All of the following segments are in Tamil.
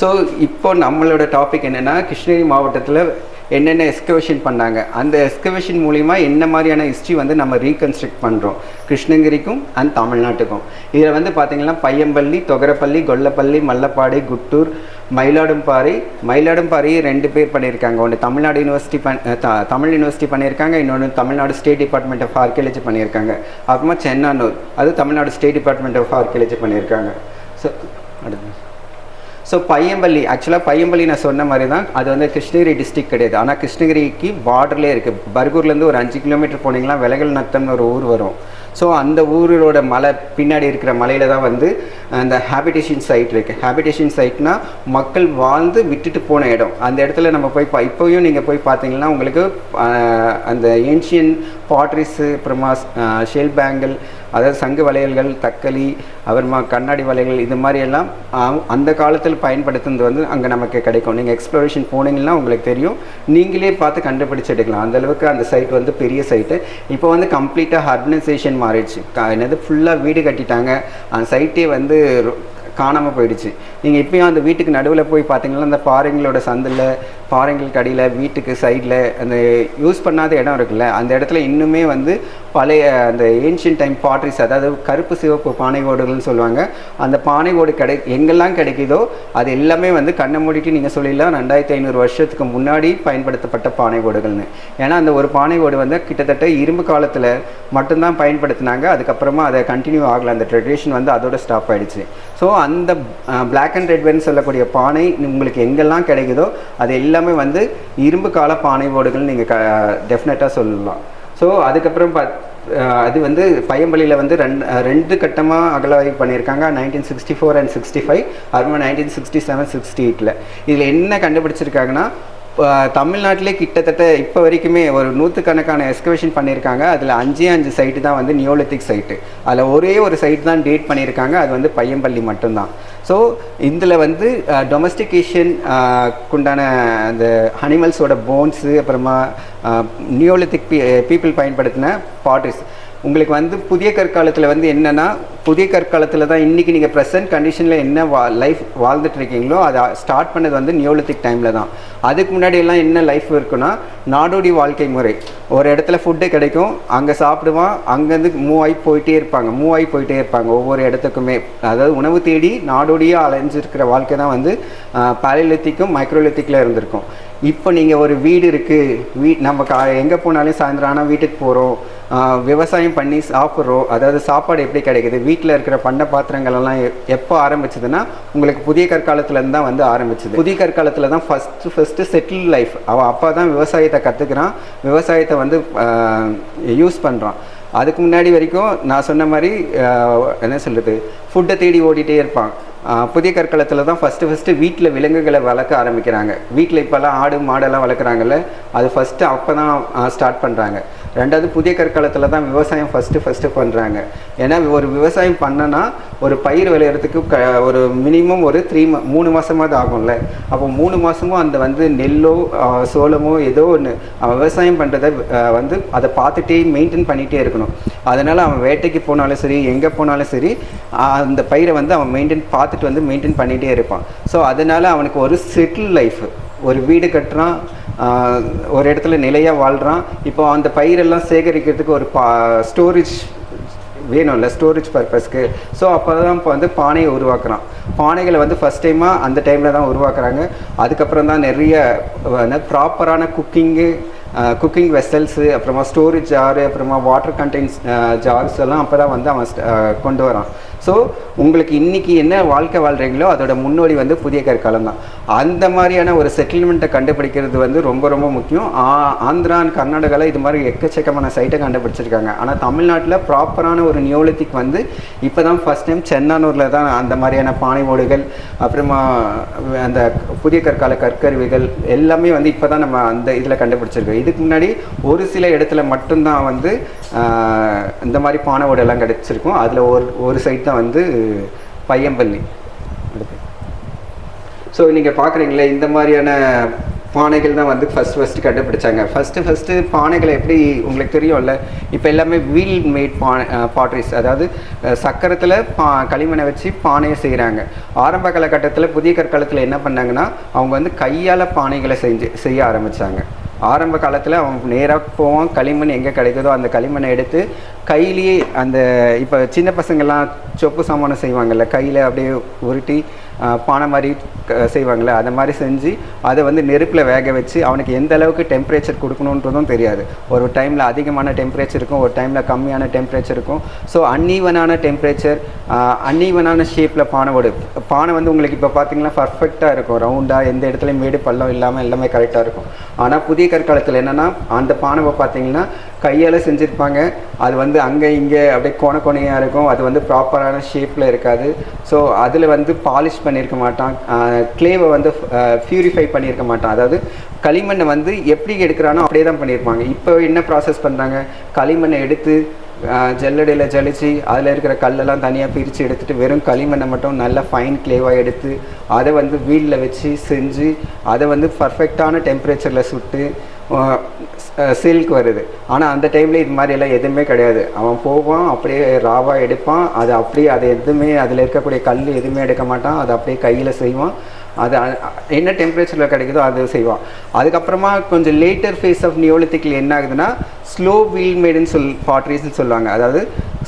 ஸோ இப்போ நம்மளோட டாபிக் என்னென்னா கிருஷ்ணகிரி மாவட்டத்தில் என்னென்ன எஸ்கவேஷன் பண்ணாங்க? அந்த எஸ்கவேஷன் மூலிமா என்ன மாதிரியான ஹிஸ்ட்ரி வந்து நம்ம ரீகன்ஸ்ட்ரக்ட் பண்ணுறோம் கிருஷ்ணகிரிக்கும் அண்ட் தமிழ்நாட்டுக்கும். இதில் வந்து பார்த்தீங்கன்னா பையம்பள்ளி தொகரப்பள்ளி கொல்லப்பள்ளி மல்லப்பாடி குட்டூர் மயிலாடும்பாறை மயிலாடும்பாறை ரெண்டு பேர் பண்ணியிருக்காங்க. ஒன்று தமிழ்நாடு யூனிவர்சிட்டி பண் த- தமிழ் யூனிவர்சிட்டி பண்ணியிருக்காங்க. இன்னொன்று Tamil Nadu state department of archaeology பண்ணியிருக்காங்க. அப்புறமா சென்னானூர் அது Tamil Nadu state department of archaeology பண்ணியிருக்காங்க. ஸோ அடுத்து. ஸோ பையம்பள்ளி ஆக்சுவலாக பையம்பள்ளி நான் சொன்ன மாதிரி தான் அது வந்து கிருஷ்ணகிரி டிஸ்ட்ரிக்ட் கிடையாது. ஆனால் கிருஷ்ணகிரிக்கு பார்டர்லேயே இருக்குது பர்கூர்லேருந்து ஒரு அஞ்சு கிலோமீட்டர் போனீங்கன்னா விலகல் நத்தம்னு ஒரு ஊர் வரும். ஸோ அந்த ஊரோட மலை பின்னாடி இருக்கிற மலையில் தான் வந்து அந்த ஹேபிடேஷன் சைட் இருக்குது ஹேபிடேஷன் சைட்னா மக்கள் வாழ்ந்து விட்டுட்டு போன இடம். அந்த இடத்துல நம்ம போய் பா இப்போயும் நீங்கள் போய் பார்த்தீங்கன்னா உங்களுக்கு அந்த ஏன்ஷியன் பாட்ரிஸு அப்புறமா ஷெல் பேங்கிள் அதாவது சங்கு வளையல்கள் தக்களி அப்புறமா கண்ணாடி வளையல்கள் இது மாதிரி எல்லாம் அந்த காலத்தில் பயன்படுத்துனது வந்து அங்கே நமக்கு கிடைக்கும். நீங்கள் எக்ஸ்ப்ளோரேஷன் போனீங்கன்னா உங்களுக்கு தெரியும். நீங்களே பார்த்து கண்டுபிடிச்சு எடுக்கலாம் அந்தளவுக்கு அந்த சைட் வந்து பெரிய சைட்டு இப்போ வந்து கம்ப்ளீட்டாக அர்பனைசேஷன் மாறிடுச்சு. என்னது ஃபுல்லாக வீடு கட்டிட்டாங்க. அந்த சைட்டே வந்து ரொ- காணாமல் போயிடுச்சு. நீங்கள் இப்பயும் அந்த வீட்டுக்கு நடுவில் போய் பார்த்தீங்கன்னா அந்த பாறைங்களோட சந்தில் பாறைங்களுக்கு அடியில் வீட்டுக்கு சைடில் அந்த யூஸ் பண்ணாத இடம் இருக்குல்ல அந்த இடத்துல இன்னுமே வந்து பழைய அந்த ஏன்ஷியன் டைம் பாட்ரிஸ் அதாவது கருப்பு சிவப்பு பானை ஓடுகள்னு சொல்லுவாங்க. அந்த பானை ஓடு கிடை எங்கெல்லாம் கிடைக்குதோ அது எல்லாமே வந்து கண்ணை மூடிட்டு நீங்கள் சொல்லிடலாம். ரெண்டாயிரத்தி ஐநூறு வருஷத்துக்கு முன்னாடி பயன்படுத்தப்பட்ட பானை ஓடுகள்னு. ஏன்னா அந்த ஒரு பானை ஓடு வந்து கிட்டத்தட்ட இரும்பு காலத்தில் மட்டும்தான் பயன்படுத்தினாங்க. அதுக்கப்புறமா அதை கண்டினியூ ஆகலை. அந்த ட்ரெடிஷன் வந்து அதோட ஸ்டாப் ஆகிடுச்சு ஸோ அந்த பிளாக் அண்ட் ரெட்னு சொல்லக்கூடிய பானை உங்களுக்கு எங்கெல்லாம் கிடைக்குதோ அது எல்லாமே வந்து இரும்பு கால பானை ஓடுகள் நீங்கள் க டெஃபினட்டாக சொல்லலாம். ஸோ அதுக்கப்புறம் பா அது வந்து பையம்பள்ளியில் வந்து ரெண்டு ரெண்டு கட்டமாக அகலவாய்வு பண்ணியிருக்காங்க. Nineteen sixty four and sixty five அதுமாதிரி நைன்டீன் சிக்ஸ்டி செவன் சிக்ஸ்டி எயிட்டில் இதில் என்ன கண்டுபிடிச்சிருக்காங்கன்னா தமிழ்நாட்டிலே கிட்டத்தட்ட இப்போ வரைக்குமே ஒரு நூற்றுக்கணக்கான எஸ்கவேஷன் பண்ணியிருக்காங்க. அதில் அஞ்சே அஞ்சு சைட்டு தான் வந்து நியோலித்திக் சைட்டு அதில் ஒரே ஒரு சைட் தான் டேட் பண்ணியிருக்காங்க. அது வந்து பையம்பள்ளி மட்டும்தான். ஸோ இதில் வந்து டொமஸ்டிகேஷன் உண்டான அந்த அனிமல்ஸோட போன்ஸு அப்புறமா நியோலித்திக் பீப்புள் பயன்படுத்தின பாட்ரிஸ் உங்களுக்கு வந்து புதிய கற்காலத்தில் வந்து என்னென்னா புதிய கற்காலத்தில் தான் இன்றைக்கி நீங்கள் ப்ரெசன்ட் கண்டிஷனில் என்ன வா லைஃப் வாழ்ந்துட்டு இருக்கீங்களோ அதை ஸ்டார்ட் பண்ணது வந்து நியோலித்திக் டைமில் தான். அதுக்கு முன்னாடியெல்லாம் என்ன லைஃப் இருக்குன்னா நாடோடி வாழ்க்கை முறை. ஒரு இடத்துல ஃபுட்டு கிடைக்கும் அங்கே சாப்பிடுவான் அங்கேருந்து மூவ் ஆகி போயிட்டே இருப்பாங்க மூவ் ஆகி போயிட்டே இருப்பாங்க ஒவ்வொரு இடத்துக்குமே. அதாவது உணவு தேடி நாடோடியாக அலைஞ்சிருக்கிற வாழ்க்கை தான் வந்து பேலிலித்திக்கும் மைக்ரோலித்திக்கில் இருந்திருக்கும். இப்போ நீங்கள் ஒரு வீடு இருக்குது வீ நம்ம கா எங்கே போனாலும் சாயந்தரம் ஆனால் வீட்டுக்கு போகிறோம் விவசாயம் பண்ணி சாப்பிட்றோம். அதாவது சாப்பாடு எப்படி கிடைக்குது? வீட்டில் இருக்கிற பண்ண பாத்திரங்கள் எல்லாம் எப்போ ஆரம்பிச்சதுன்னா உங்களுக்கு புதிய கற்காலத்துலேருந்து தான் வந்து ஆரம்பிச்சது. புதிய கற்காலத்தில் தான் ஃபஸ்ட்டு ஃபஸ்ட்டு செட்டில் லைஃப் அவன் அப்பா தான் விவசாயத்தை கற்றுக்கிறான் விவசாயத்தை வந்து யூஸ் பண்ணுறான் அதுக்கு முன்னாடி வரைக்கும் நான் சொன்ன மாதிரி என்ன சொல்கிறது ஃபுட்டை தேடி ஓடிட்டே இருப்பான். புதிய கற்காலத்தில் தான் ஃபஸ்ட்டு ஃபஸ்ட்டு வீட்டில் விலங்குகளை வளர்க்க ஆரம்பிக்கிறாங்க. வீட்டில் இப்போல்லாம் ஆடு மாடெல்லாம் வளர்க்குறாங்கல்ல அது ஃபஸ்ட்டு அப்போ தான் ஸ்டார்ட் பண்ணுறாங்க ரெண்டாவது புதிய கற்காலத்தில் தான் விவசாயம் ஃபஸ்ட்டு ஃபஸ்ட்டு பண்ணுறாங்க ஏன்னா ஒரு விவசாயம் பண்ணனா ஒரு பயிர் விளையிறதுக்கு க ஒரு மினிமம் ஒரு த்ரீ ம மூணு மாதமாவது ஆகும்ல. அப்போ மூணு மாதமும் அந்த வந்து நெல்லோ சோளமோ ஏதோ ஒன்று அவன் விவசாயம் பண்ணுறத வந்து அதை பார்த்துட்டே மெயின்டைன் பண்ணிகிட்டே இருக்கணும். அதனால் அவன் வேட்டைக்கு போனாலும் சரி எங்கே போனாலும் சரி அந்த பயிரை வந்து அவன் மெயின்டைன் பார்த்துட்டு வந்து மெயின்டைன் பண்ணிகிட்டே இருப்பான். ஸோ அதனால் அவனுக்கு ஒரு செட்டில் லைஃப் ஒரு வீடு கட்டுறான் ஒரு இடத்துல நிலையாக வாழ்கிறான் இப்போ அந்த பயிரெல்லாம் சேகரிக்கிறதுக்கு ஒரு பா ஸ்டோரேஜ் வேணும்ல ஸ்டோரேஜ் பர்பஸ்க்கு ஸோ அப்போ தான் இப்போ வந்து பானையை உருவாக்குறான். பானைகளை வந்து ஃபஸ்ட் டைமாக அந்த டைமில் தான் உருவாக்குறாங்க. அதுக்கப்புறம் தான் நிறைய ப்ராப்பரான குக்கிங்கு குக்கிங் வெசல்ஸு அப்புறமா ஸ்டோரேஜ் ஜாரு அப்புறமா வாட்டர் கண்டெய்ன்ஸ் ஜார்ஸ் எல்லாம் அப்போ தான் வந்து அவன் கொண்டு வரான். ஸோ உங்களுக்கு இன்னைக்கு என்ன வாழ்க்கை வாழ்கிறீங்களோ அதோட முன்னோடி வந்து புதிய கற்காலம் தான். அந்த மாதிரியான ஒரு செட்டில்மெண்ட்டை கண்டுபிடிக்கிறது வந்து ரொம்ப ரொம்ப முக்கியம். ஆ- ஆந்திரா கர்நாடகாவில் இது மாதிரி எக்கச்சக்கமான சைட்டை கண்டுபிடிச்சிருக்காங்க. ஆனால் தமிழ்நாட்டில் ப்ராப்பரான ஒரு நியோலித்திக் வந்து இப்போ தான் ஃபஸ்ட் டைம் சென்னானூரில் தான் அந்த மாதிரியான பானை ஓடுகள் அப்புறமா அந்த புதிய கற்கால கற்கருவிகள் எல்லாமே வந்து இப்போ தான் நம்ம அந்த இதில் கண்டுபிடிச்சிருக்கோம் இதுக்கு முன்னாடி ஒரு சில இடத்துல மட்டும்தான் வந்து ஆஹ், இந்த மாதிரி பானை ஓடெல்லாம் கிடச்சிருக்கும். அதில் ஒரு ஒரு சைட் தான் வந்து பையம்பள்ளி. ஸோ நீங்கள் பார்க்குறீங்களே இந்த மாதிரியான பானைகள் தான் வந்து ஃபஸ்ட் ஃபஸ்ட்டு கண்டுபிடிச்சாங்க. ஃபஸ்ட்டு ஃபஸ்ட்டு பானைகளை எப்படி உங்களுக்கு தெரியும்ல? இப்போ எல்லாமே வீல் மேட் பானை பாட்ரிஸ் அதாவது சக்கரத்தில் பா களிமண்ணை வச்சு பானையை செய்கிறாங்க ஆரம்ப காலகட்டத்தில் புதிய கற்காலத்தில் என்ன பண்ணாங்கன்னா அவங்க வந்து கையால் பானைகளை செஞ்சு செய்ய ஆரம்பித்தாங்க ஆரம்ப காலத்தில் அவன் நேராக போவான் களிமண் எங்கே கிடைக்குதோ அந்த களிமண்ணை எடுத்து கையிலேயே அந்த இப்போ சின்ன பசங்கள்லாம் சொப்பு சாமானம் செய்வாங்கல்ல கையில் அப்படியே உருட்டி பானை மாதிரி க- செய்வாங்கள்ல மாதிரி செஞ்சு அதை வந்து நெருப்பில் வேக வச்சு அவனுக்கு எந்த அளவுக்கு டெம்பரேச்சர் கொடுக்கணுன்றதும் தெரியாது. ஒரு டைமில் அதிகமான டெம்பரேச்சர் இருக்கும் ஒரு டைமில் கம்மியான டெம்பரேச்சர் இருக்கும். ஸோ அன்ஈவனான டெம்பரேச்சர் அன்ஈவனான ஷேப்பில் பானை ஓடு பானை வந்து உங்களுக்கு இப்போ பார்த்தீங்கன்னா பர்ஃபெக்டாக இருக்கும். ரவுண்டாக எந்த இடத்துலையும் மேடு பள்ளம் இல்லாமல் எல்லாமே கரெக்டாக இருக்கும். ஆனால் புதிய கற்காலத்தில் என்னென்னா அந்த பானைவை பார்த்தீங்கன்னா கையால் செஞ்சுருப்பாங்க. அது வந்து அங்கே இங்கே அப்படியே கோண கோணையாக இருக்கும். அது வந்து ப்ராப்பரான ஷேப்பில் இருக்காது. ஸோ அதில் வந்து பாலிஷ் பண்ணியிருக்க மாட்டான். க்ளேவை வந்து பியூரிஃபை பண்ணியிருக்க மாட்டான். அதாவது களிமண்ணை வந்து எப்படி எடுக்கிறானோ அப்படியே தான் பண்ணியிருப்பாங்க இப்போ என்ன ப்ராசஸ் பண்ணுறாங்க களிமண்ணை எடுத்து ஜல்லடையில் ஜலிச்சு அதில் இருக்கிற கல்லெல்லாம் தனியாக பிரித்து எடுத்துட்டு வெறும் களிமண்ணை மட்டும் நல்ல ஃபைன் க்ளேவாக எடுத்து அதை வந்து வீலில் வச்சு செஞ்சு அதை வந்து பர்ஃபெக்டான டெம்பரேச்சரில் சுட்டு சில்க் வருது. ஆனால் அந்த டைமில் இது மாதிரி எல்லாம் எதுவுமே கிடையாது. அவன் போவான் அப்படியே ராவாக எடுப்பான். அது அப்படியே அது எதுவுமே அதில் இருக்கக்கூடிய கல் எதுவுமே எடுக்க மாட்டான். அதை அப்படியே கையில் செய்வான். அது என்ன டெம்பரேச்சரில் கிடைக்குதோ அது செய்வான். அதுக்கப்புறமா கொஞ்சம் லேட்டர் ஃபேஸ் ஆஃப் நியோலித்திக்கில் என்ன ஆகுதுன்னா ஸ்லோ வீல் மேடுன்னு சொல் பாட்ரிஸ்ன்னு சொல்லுவாங்க. அதாவது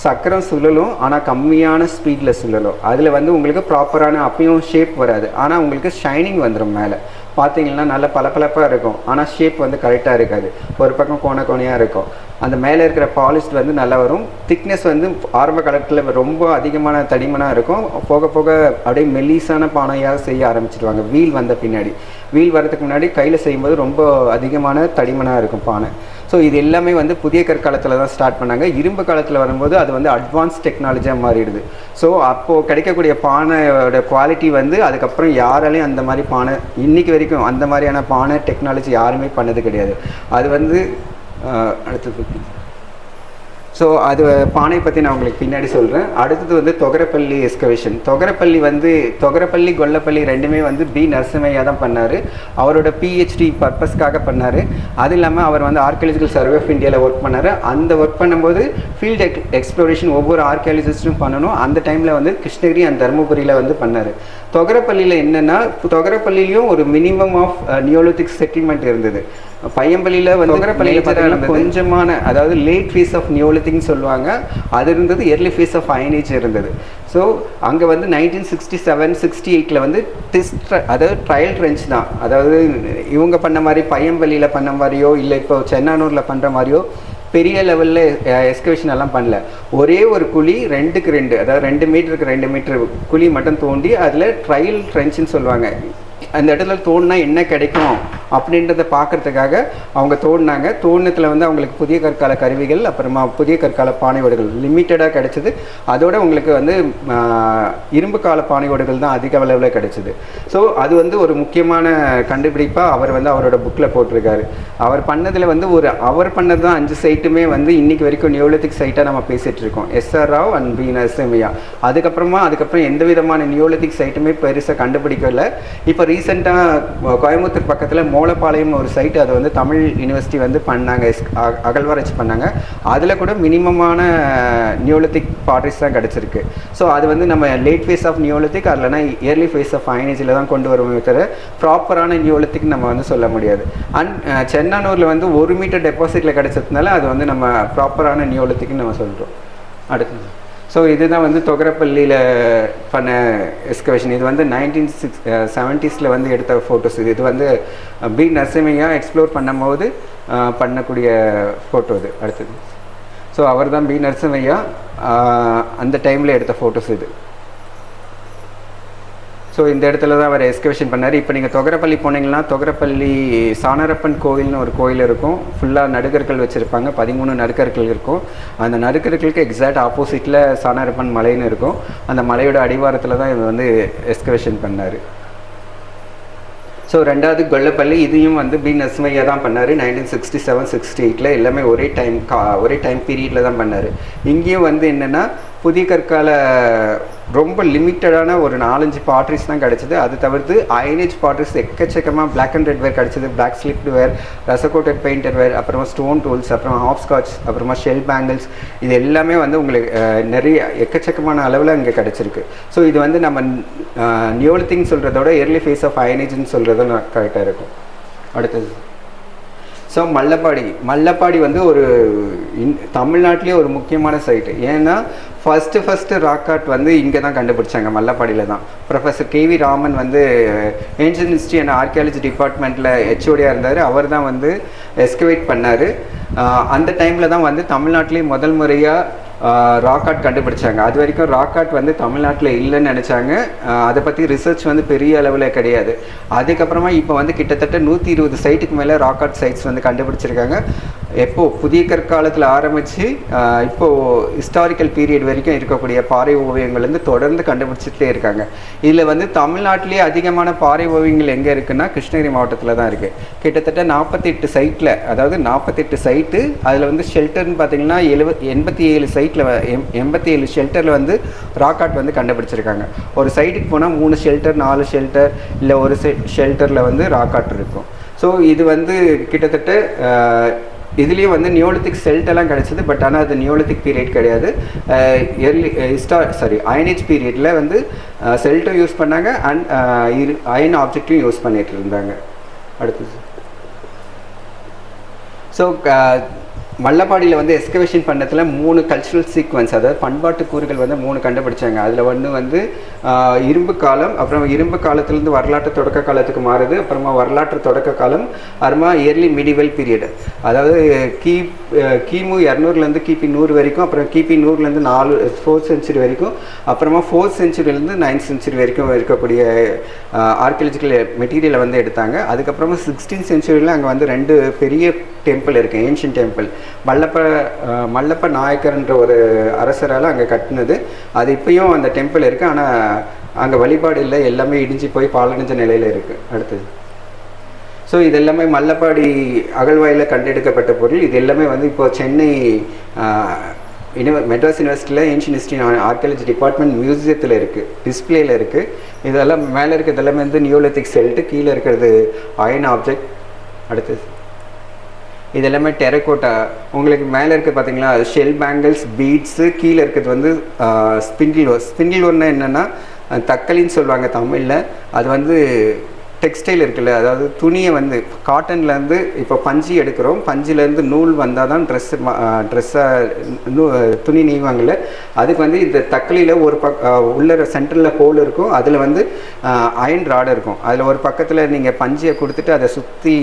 சக்கரம் சுழலும் ஆனால் கம்மியான ஸ்பீடில் சுழலும். அதில் வந்து உங்களுக்கு ப்ராப்பரான அப்பயும் ஷேப் வராது. ஆனால் உங்களுக்கு ஷைனிங் வந்துடும் மேலே. பார்த்தீங்கன்னா நல்ல பளபளப்பாக இருக்கும். ஆனால் ஷேப் வந்து கரெக்டாக இருக்காது. ஒரு பக்கம் கோண கோணையாக இருக்கும். அந்த மேலே இருக்கிற பாலிஸ்ட் வந்து நல்லா வரும். திக்னஸ் வந்து ஆரம்ப காலத்தில் ரொம்ப அதிகமான தடிமனாக இருக்கும். போக போக அப்படியே மெல்லிசான பானையாக செய்ய ஆரம்பிச்சிடுவாங்க வீல் வந்த பின்னாடி. வீல் வரதுக்கு முன்னாடி கையில் செய்யும்போது ரொம்ப அதிகமான தடிமனாக இருக்கும் பானை. ஸோ இது எல்லாமே வந்து புதிய கற்காலத்தில் தான் ஸ்டார்ட் பண்ணாங்க. இரும்பு காலத்தில் வரும்போது அது வந்து அட்வான்ஸ் டெக்னாலஜியாக மாறிடுது. ஸோ அப்போது கிடைக்கக்கூடிய பானையோட குவாலிட்டி வந்து அதுக்கப்புறம் யாராலையும் அந்த மாதிரி பானை இன்னைக்கு வரைக்கும் அந்த மாதிரியான பானை டெக்னாலஜி யாருமே பண்ணது கிடையாது. அது வந்து அடுத்தது ஸோ அது பானை பற்றி நான் உங்களுக்கு பின்னாடி சொல்கிறேன் அடுத்தது வந்து தொகரப்பள்ளி எஸ்கவேஷன் தொகரப்பள்ளி வந்து தொகரப்பள்ளி கொல்லப்பள்ளி ரெண்டுமே வந்து பி நரசிம்மையா தான் பண்ணார். அவரோட பிஹெச்டி பர்பஸ்க்காக பண்ணார். அது இல்லாமல் அவர் வந்து ஆர்கியாலஜிக்கல் சர்வே ஆஃப் இந்தியாவில் ஒர்க் பண்ணார். அந்த ஒர்க் பண்ணும்போது ஃபீல்டு எக் எக்ஸ்ப்ளோரேஷன் ஒவ்வொரு ஆர்கியாலஜிஸ்ட்டும் பண்ணணும். அந்த டைமில் வந்து கிருஷ்ணகிரி அண்ட் தருமபுரியில் வந்து பண்ணார். தொகரப்பள்ளியில் என்னென்னா தொகரப்பள்ளியிலையும் ஒரு மினிமம் ஆஃப் நியோலித்திக் செட்டில்மெண்ட் இருந்தது. பையம்பள்ளியில் வந்து கொஞ்சமான அதாவது லேட் ஃபேஸ் ஆஃப் நியோலித்திக்னு சொல்லுவாங்க. அது இருந்தது early ஃபேஸ் ஆஃப் அயனேஜ் இருந்தது. ஸோ அங்கே வந்து நைன்டீன் சிக்ஸ்டி செவன் சிக்ஸ்டி எயிட்டில் வந்து டெஸ்ட் அதாவது ட்ரையல் ட்ரென்ச் தான். அதாவது இவங்க பண்ண மாதிரி பையம்பள்ளியில் பண்ண மாதிரியோ இல்லை இப்போ சென்னானூரில் பண்ணுற மாதிரியோ பெரிய லெவலில் எஸ்கவேஷன் எல்லாம் பண்ணல. ஒரே ஒரு குழி ரெண்டுக்கு ரெண்டு அதாவது ரெண்டு மீட்டருக்கு ரெண்டு மீட்டர் குழி மட்டும் தோண்டி அதில் ட்ரையல் ட்ரென்ச்னு சொல்லுவாங்க. அந்த இடத்துல தோண்டினா என்ன கிடைக்கும்? அப்படின்றத பார்க்கறதுக்காக அவங்க தோண்டினாங்க தோண்டத்தில் வந்து அவங்களுக்கு புதிய கற்கால கருவிகள் அப்புறமா புதிய கற்கால பானை ஓடுகள் லிமிட்டடாக கிடச்சிது. அதோட உங்களுக்கு வந்து இரும்பு கால பானை ஓடுகள் தான் அதிக அளவில் கிடைச்சிது. ஸோ அது வந்து ஒரு முக்கியமான கண்டுபிடிப்பாக அவர் வந்து அவரோட புக்கில் போட்டிருக்காரு. அவர் பண்ணதில் வந்து ஒரு அவர் பண்ணது தான் அஞ்சு சைட்டுமே வந்து இன்னைக்கு வரைக்கும் நியோலித்திக் சைட்டாக நம்ம பேசிகிட்டு இருக்கோம். SR Rao and B Narasimhaiah அதுக்கப்புறமா அதுக்கப்புறம் எந்த விதமான நியோலித்திக் சைட்டுமே பெருசாக கண்டுபிடிக்கல. இப்போ ரீசெண்டாக கோயம்புத்தூர் பக்கத்தில் மோ மோலப்பாளையம் ஒரு சைட் அதை வந்து தமிழ் யூனிவர்சிட்டி வந்து பண்ணாங்க. அ- அகழ்வாராய்ச்சி பண்ணாங்க. அதில் கூட மினிமமான நியோலித்திக் பாட்ரிஸ் தான் கிடச்சிருக்கு. ஸோ அது வந்து நம்ம லேட் ஃபேஸ் ஆஃப் நியோலித்திக் அதில்னா இயர்லி ஃபேஸ் ஆஃப் அயனேஜில் தான் கொண்டு வருவோமே தவிர ப்ராப்பரான நியோலித்திக் நம்ம வந்து சொல்ல முடியாது. அண்ட் சென்னானூரில் வந்து ஒரு மீட்டர் டெபாசிட்டில் கிடைச்சதுனால அது வந்து நம்ம ப்ராப்பரான நியோலித்திக்னு நம்ம சொல்கிறோம் அடுத்தது. ஸோ இதுதான் வந்து தொகரப்பள்ளியில் பண்ண எஸ்கவேஷன் இது வந்து நைன்டீன் சிக்ஸ் செவன்ட்டீஸில் வந்து எடுத்த ஃபோட்டோஸ் இது இது வந்து பி நரசிம்மையா எக்ஸ்ப்ளோர் பண்ணும்போது பண்ணக்கூடிய ஃபோட்டோ இது. அடுத்தது. ஸோ அவர் தான் பி நரசிம்மையா அந்த டைமில் எடுத்த ஃபோட்டோஸ் இது. ஸோ இந்த இடத்துல தான் அவர் எஸ்கவேஷன் பண்ணார். இப்போ நீங்கள் தொகரப்பள்ளி போனீங்கன்னா தொகரப்பள்ளி சானரப்பன் கோவில்னு ஒரு கோயில் இருக்கும். ஃபுல்லாக நடுக்கர்கள் வச்சுருப்பாங்க. பதிமூணு நடுக்கர்கள் இருக்கும். அந்த நடுக்கர்களுக்கு எக்ஸாக்ட் ஆப்போசிட்டில் சானரப்பன் மலைன்னு இருக்கும். அந்த மலையோட அடிவாரத்தில் தான் இவர் வந்து எஸ்கவேஷன் பண்ணார். ஸோ ரெண்டாவது கொல்லப்பள்ளி இதையும் வந்து பி நஸ்மையா தான் பண்ணார். நைன்டீன் சிக்ஸ்டி செவன் சிக்ஸ்டி எயிட்டில் எல்லாமே ஒரே டைம் கா ஒரே டைம் பீரியடில் தான் பண்ணார். இங்கேயும் வந்து என்னென்னா புதிய கற்கால ரொம்ப லிமிட்டடான ஒரு நாலஞ்சு பாட்ரிஸ் தான் கிடச்சிது. அது தவிர்த்து அயனேஜ் பாட்ரிஸ் எக்கச்சக்கமாக பிளாக் அண்ட் ரெட் வேர் கிடச்சிது. Black slipped ware russet coated painted ware அப்புறமா ஸ்டோன் டூல்ஸ் அப்புறமா ஹாஃப் ஸ்காட்ச் அப்புறமா ஷெல் பேங்கிள்ஸ் இது எல்லாமே வந்து உங்களுக்கு நிறைய எக்கச்சக்கமான அளவில் இங்கே கிடச்சிருக்கு. ஸோ இது வந்து நம்ம நியோலித்திங் சொல்கிறதோட இயர்லி ஃபேஸ் ஆஃப் அயனேஜ்னு சொல்கிறது கரெக்டாக இருக்கும். அடுத்தது. ஸோ மல்லப்பாடி. மல்லப்பாடி வந்து ஒரு இன் தமிழ்நாட்டிலே ஒரு முக்கியமான சைட்டு ஏன்னா ஃபஸ்ட்டு ஃபஸ்ட்டு ராக் ஆர்ட் வந்து இங்கே தான் கண்டுபிடிச்சாங்க மல்லப்பாடியில் தான் ப்ரொஃபஸர் கேவி ராமன் வந்து ஏன்ஷியன் ஹிஸ்ட்ரி அண்ட் ஆர்கியாலஜி டிபார்ட்மெண்ட்டில் ஹெச்ஓடியாக இருந்தார். அவர் தான் வந்து எஸ்கவேட் பண்ணார். அந்த டைமில் தான் வந்து தமிழ்நாட்டிலே முதல் முறையாக ராக் ஆர்ட் கண்டுபிடிச்சாங்க. அது வரைக்கும் ராக் ஆர்ட் வந்து தமிழ்நாட்டில் இல்லைன்னு நினச்சாங்க. அதை பற்றி ரிசர்ச் வந்து பெரிய அளவில் கிடையாது. அதுக்கப்புறமா இப்போ வந்து கிட்டத்தட்ட நூற்றி இருபது சைட்டுக்கு மேலே ராக் ஆர்ட் சைட்ஸ் வந்து கண்டுபிடிச்சிருக்காங்க. எப்போ புதிய கற்காலத்தில் ஆரம்பித்து இப்போது ஹிஸ்டாரிக்கல் பீரியட் வரைக்கும் இருக்கக்கூடிய பாறை ஓவியங்கள் வந்து தொடர்ந்து கண்டுபிடிச்சிட்டே இருக்காங்க. இதில் வந்து தமிழ்நாட்டிலேயே அதிகமான பாறை ஓவியங்கள் எங்கே இருக்குன்னா கிருஷ்ணகிரி மாவட்டத்தில் தான் இருக்குது கிட்டத்தட்ட நாற்பத்தெட்டு சைட்டில் அதாவது நாற்பத்தெட்டு சைட்டு அதில் வந்து ஷெல்டர்னு பார்த்தீங்கன்னா எழுவ எண்பத்தி ஏழு சைட்டில் எண்பத்தி ஏழு ஷெல்டரில் வந்து ராக் ஆர்ட் வந்து கண்டுபிடிச்சிருக்காங்க. ஒரு சைட்டுக்கு போனால் மூணு ஷெல்டர் நாலு ஷெல்டர் இல்லை ஒரு ஷெல்டரில் வந்து ராக் ஆர்ட் இருக்கும். ஸோ இது வந்து கிட்டத்தட்ட இதுலேயும் வந்து நியோலித்திக் செல்ட்டெல்லாம் கிடச்சிது பட் ஆனால் அது நியோலித்திக் பீரியட் கிடையாது. எர்லி ஹிஸ்டா சாரி அயனேஜ் பீரியடில் வந்து செல்ட்டும் யூஸ் பண்ணாங்க அண்ட் அயன் ஆப்ஜெக்ட்டையும் யூஸ் பண்ணிட்டு இருந்தாங்க. அடுத்தது. ஸோ மல்லப்பாடியில் வந்து எஸ்கவேஷன் பண்ணத்தில் மூணு கல்ச்சுரல் சீக்வன்ஸ் அதாவது பண்பாட்டு கூறுகள் வந்து மூணு கண்டுபிடிச்சாங்க. அதில் ஒன்று வந்து இரும்பு காலம் அப்புறம் இரும்பு காலத்துலேருந்து வரலாற்று தொடக்க காலத்துக்கு மாறுது அப்புறமா வரலாற்று தொடக்க காலம் அப்புறமா இயர்லி மிடிவல் பீரியட் அதாவது கி கிமு இரநூறுலேருந்து கிபி நூறு வரைக்கும் அப்புறம் கிபி நூறுலேருந்து நாலு ஃபோர்த் செஞ்சுரி வரைக்கும் அப்புறமா ஃபோர்த் செஞ்சுரிலேருந்து நைன்த் செஞ்சுரி வரைக்கும் இருக்கக்கூடிய ஆர்கியலஜிக்கல் மெட்டீரியலை வந்து எடுத்தாங்க. அதுக்கப்புறமா சிக்ஸ்டீன் செஞ்சுரியில் அங்கே வந்து ரெண்டு பெரிய டெம்பிள் இருக்குது ஏன்ஷியன் டெம்பிள் மல்லப்ப மல்லப்ப நாயக்கர்ன்ற ஒரு அரசரால் அங்கே கட்டினது. அது இப்பயும் அந்த டெம்பிள் இருக்குது ஆனால் அங்கே வழிபாடு இல்லை. எல்லாமே இடிஞ்சு போய் பாலடைஞ்ச நிலையில் இருக்குது அடுத்தது. ஸோ இது எல்லாமே மல்லப்பாடி அகழ்வாயில் கண்டெடுக்கப்பட்ட பொருள். இது எல்லாமே வந்து இப்போ சென்னை யூனிவ மெட்ராஸ் யூனிவர்சிட்டியில் ஏன்ஷியன் ஹிஸ்ட்ரி ஆர்கியாலஜி டிபார்ட்மெண்ட் மியூசியத்தில் இருக்குது டிஸ்பிளேல இருக்குது இதெல்லாம் மேலே இருக்கிறது எல்லாமே வந்து நியூலித்திக் செல்ட்டு கீழே இருக்கிறது அயன் ஆப்ஜெக்ட் அடுத்தது. இது எல்லாமே டெரக்கோட்டா உங்களுக்கு மேலே இருக்க பார்த்தீங்களா ஷெல் பேங்கிள்ஸ் பீட்ஸு கீழே இருக்கிறது வந்து ஸ்பிண்டில் ஒர்க் ஸ்பிண்டில் ஒன்று என்னென்னா தக்கலின்னு சொல்லுவாங்க தமிழில். அது வந்து டெக்ஸ்டைல் இருக்குல்ல அதாவது துணியை வந்து காட்டன்லேருந்து இப்போ பஞ்சு எடுக்கிறோம். பஞ்சிலேருந்து நூல் வந்தால் தான் ட்ரெஸ்ஸு ட்ரெஸ்ஸாக நூ துணி நெய்வாங்கல்ல. அதுக்கு வந்து இந்த தக்களியில் ஒரு பக் உள்ள சென்டரில் ஹோல் இருக்கும். அதில் வந்து அயன் ராடு இருக்கும். அதில் ஒரு பக்கத்தில் நீங்கள் பஞ்சியை கொடுத்துட்டு அதை சுற்றி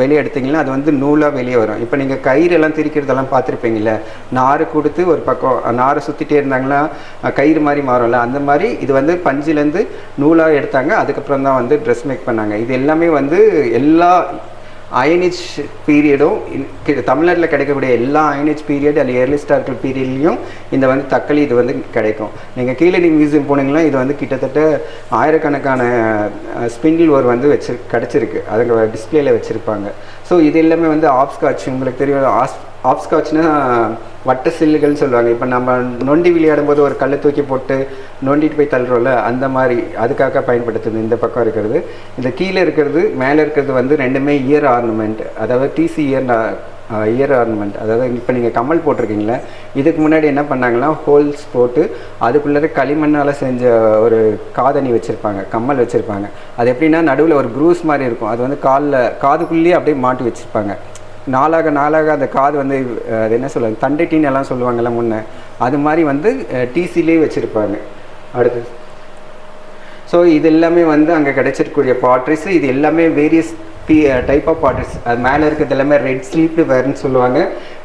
வெளியே எடுத்தீங்கன்னா அது வந்து நூலாக வெளியே வரும். இப்போ நீங்கள் கயிறெல்லாம் திரிக்கிறதெல்லாம் பார்த்துருப்பீங்கல்ல நார் கொடுத்து ஒரு பக்கம் நாரை சுற்றிட்டே இருந்தாங்கன்னா கயிறு மாதிரி மாறும்ல. அந்த மாதிரி இது வந்து பஞ்சிலேருந்து நூலாக எடுத்தாங்க. அதுக்கப்புறம் தான் வந்து ட்ரெஸ் மேக் பண்ண பண்ணாங்க இது எல்லாமே வந்து எல்லா அயனேஜ் பீரியடும் தமிழ்நாட்டில் கிடைக்கக்கூடிய எல்லா அயனேஜ் பீரியட் அல்ல ஏர்லி ஸ்டார்கள் பீரியட்லையும் இந்த வந்து தக்களி இது வந்து கிடைக்கும். நீங்கள் கீழடி மியூசியம் போனீங்கன்னா இது வந்து கிட்டத்தட்ட ஆயிரக்கணக்கான ஸ்பிண்டில் ஒரு வந்து வச்சு கிடச்சிருக்கு. அதுங்க டிஸ்பிளேல வச்சுருப்பாங்க. ஸோ இது எல்லாமே வந்து ஆப்ஸ்காட்ச் உங்களுக்கு தெரியும் ஆஸ் ஆப்ஸ்காட்ச்னா வட்ட சில்லுகள்னு சொல்லுவாங்க. இப்போ நம்ம நொண்டி விளையாடும் போது ஒரு கல்லை தூக்கி போட்டு நொண்டிட்டு போய் தள்ளுறோம்ல அந்த மாதிரி அதுக்காக பயன்படுத்துது இந்த பக்கம் இருக்கிறது. இந்த கீழே இருக்கிறது மேலே இருக்கிறது வந்து ரெண்டுமே இயர் ஆர்னமெண்ட் அதாவது டிசி இயர் இயர் ஆர்னமெண்ட் அதாவது இப்போ நீங்கள் கமல் போட்டிருக்கீங்களே இதுக்கு முன்னாடி என்ன பண்ணாங்கன்னா ஹோல்ஸ் போட்டு அதுக்குள்ளே களிமண்ணால் செஞ்ச ஒரு காதணி வச்சுருப்பாங்க கம்மல் வச்சுருப்பாங்க. அது எப்படின்னா நடுவில் ஒரு க்ரூஸ் மாதிரி இருக்கும். அது வந்து காலில் காதுக்குள்ளேயே அப்படியே மாட்டி வச்சுருப்பாங்க. நாளாக நாளாக அந்த காது வந்து அது என்ன சொல்லுவாங்க தண்டைட்டின்னு எல்லாம் சொல்லுவாங்கல்ல முன்ன அது மாதிரி வந்து டிசிலே வச்சுருப்பாங்க. அடுத்து. ஸோ இது எல்லாமே வந்து அங்கே கிடைச்சிருக்கக்கூடிய பாட்ரிஸ் இது எல்லாமே வேரியஸ் பி டைப் ஆஃப் ஆர்டர்ஸ் அது மேலே இருக்கிறது எல்லாமே ரெட் ஸ்லீப்டு வேர்னு சொல்லுவாங்க.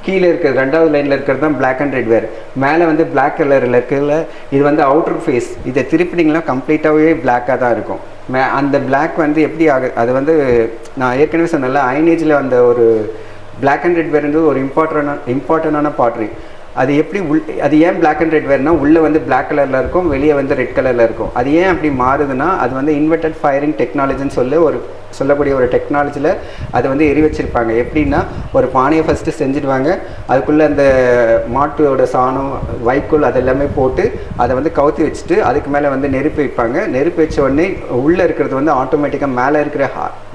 கீழே இருக்கிற ரெண்டாவது லைனில் இருக்கிறது தான் பிளாக் அண்ட் ரெட் வேர் மேலே வந்து பிளாக் கலரில் இருக்கிறதுல இது வந்து அவுட்டர் ஃபேஸ் இதை திருப்பினிங்கன்னா கம்ப்ளீட்டாகவே பிளாக்காக தான் இருக்கும். மே அந்த பிளாக் வந்து எப்படி ஆகு அது வந்து நான் ஏற்கனவே சொன்னேன்ல அயனேஜில் அந்த ஒரு பிளாக் அண்ட் ரெட் வேர் வந்து ஒரு இம்பார்ட்டனான இம்பார்ட்டண்டான பாட்ரி அது எப்படி உள் அது ஏன் பிளாக் அண்ட் ரெட் வேர்னா உள்ளே வந்து பிளாக் கலரில் இருக்கும் வெளியே வந்து ரெட் கலரில் இருக்கும். அது ஏன் அப்படி மாறுதுன்னா அது வந்து இன்வெர்டட் ஃபயரிங் டெக்னாலஜின்னு சொல்லி ஒரு சொல்லக்கூடிய ஒரு டெக்னாலஜியில் அதை வந்து எரி வச்சிருப்பாங்க எப்படின்னா ஒரு பானையை ஃபஸ்ட்டு செஞ்சுடுவாங்க. அதுக்குள்ளே அந்த மாட்டோட சாணம் வைக்கோல் அதெல்லாமே போட்டு அதை வந்து கவுத்தி வச்சுட்டு அதுக்கு மேலே வந்து நெருப்பு வைப்பாங்க. நெருப்பு வச்ச உடனே உள்ளே இருக்கிறது வந்து ஆட்டோமேட்டிக்காக மேலே இருக்கிற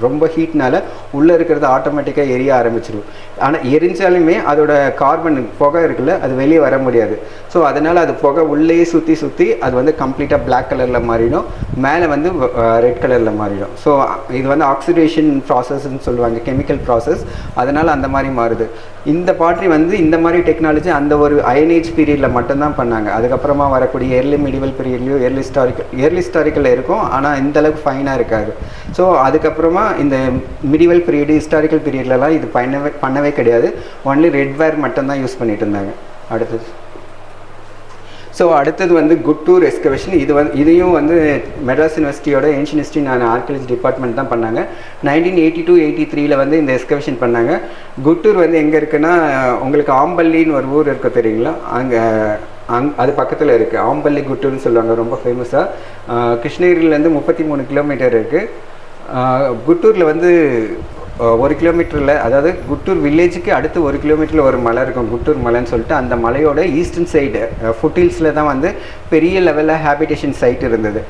ரொம்ப ஹீட்னால உள்ளே இருக்கிறது ஆட்டோமேட்டிக்காக எரிய ஆரம்பிச்சிடும் ஆனால் எரிஞ்சாலுமே அதோட கார்பன் புகை இருக்குல்ல அது வெளியே வர முடியாது. ஸோ அதனால் அது புகை உள்ளேயே சுற்றி சுற்றி அது வந்து கம்ப்ளீட்டாக பிளாக் கலரில் மாறிடும். மேலே வந்து ரெட் கலரில் மாறிடும். ஸோ இது வந்து ஆக்சிடேஷன் ப்ராசஸ்ன்னு சொல்லுவாங்க கெமிக்கல் ப்ராசஸ் அதனால் அந்த மாதிரி மாறுது. இந்த பாட்ரி வந்து இந்த மாதிரி டெக்னாலஜி அந்த ஒரு அயனேஜ் பீரியடில் மட்டும்தான் பண்ணாங்க. அதுக்கப்புறமா வரக்கூடிய ஏர்லி மிடிவல் பீரியட்லையும் ஏர்லி ஹிஸ்டாரிக்கல் ஏர்லி ஹிஸ்டாரிக்கலில் இருக்கும். ஆனால் இந்த அளவுக்கு ஃபைனாக இருக்காது. ஸோ அதுக்கப்புறமா இந்த மிடிவல் பீரியடு ஹிஸ்டாரிக்கல் பீரியட்லலாம் இது பண்ணவே பண்ணவே கிடையாது. ஒன்லி ரெட் வேர் மட்டும்தான் யூஸ் பண்ணிட்டு இருந்தாங்க. அடுத்தது. ஸோ அடுத்தது வந்து குட்டூர் எஸ்கவேஷன் இது வந்து இதையும் வந்து மெட்ராஸ் யூனிவர்சிட்டியோட ஏன்ஷியன் ஹிஸ்ட்ரி நான் ஆர்கியாலஜி டிபார்ட்மெண்ட் தான் பண்ணாங்க. நைன்டீன் எயிட்டி டூ எயிட்டி த்ரீல வந்து இந்த எஸ்கவேஷன் பண்ணாங்க. குட்டூர் வந்து எங்கே இருக்குன்னா உங்களுக்கு ஆம்பல்லின்னு ஒரு ஊர் இருக்கும் தெரியுங்களா? அங்கே அங் அது பக்கத்தில் இருக்குது ஆம்பல்லி குட்டூர்னு சொல்லுவாங்க ரொம்ப ஃபேமஸாக கிருஷ்ணகிரியிலேருந்து முப்பத்தி மூணு கிலோமீட்டர் இருக்குது குட்டூரில் வந்து ஒரு கிலோமீட்டரில் அதாவது குட்டூர் வில்லேஜுக்கு அடுத்து ஒரு கிலோமீட்டரில் ஒரு மலை இருக்கும் குட்டூர் மலைன்னு சொல்லிட்டு அந்த மலையோட ஈஸ்டர்ன் சைடு ஃபுட்டில்ஸில் தான் வந்து பெரிய லெவலில் ஹேபிடேஷன் சைட் இருந்தது.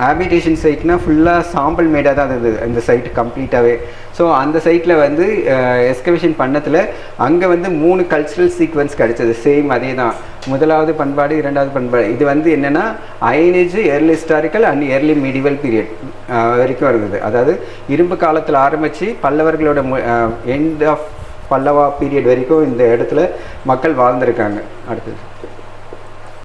ஹேபிடேஷன் சைட்னால் ஃபுல்லாக சாம்பல் மேடாக தான் இருந்தது அந்த சைட் கம்ப்ளீட்டாகவே ஸோ அந்த சைட்டில் வந்து எஸ்கவேஷன் பண்ணத்தில் அங்கே வந்து மூணு கல்ச்சுரல் சீக்வன்ஸ் கிடச்சிது சேம் அதே தான் முதலாவது பண்பாடு இரண்டாவது பண்பாடு. இது வந்து என்னென்னா iron age early historical and early medieval period வரைக்கும் வருது அதாவது இரும்பு காலத்தில் ஆரம்பித்து பல்லவர்களோட எண்ட் ஆஃப் பல்லவா பீரியட் வரைக்கும் இந்த இடத்துல மக்கள் வாழ்ந்திருக்காங்க. அடுத்தது.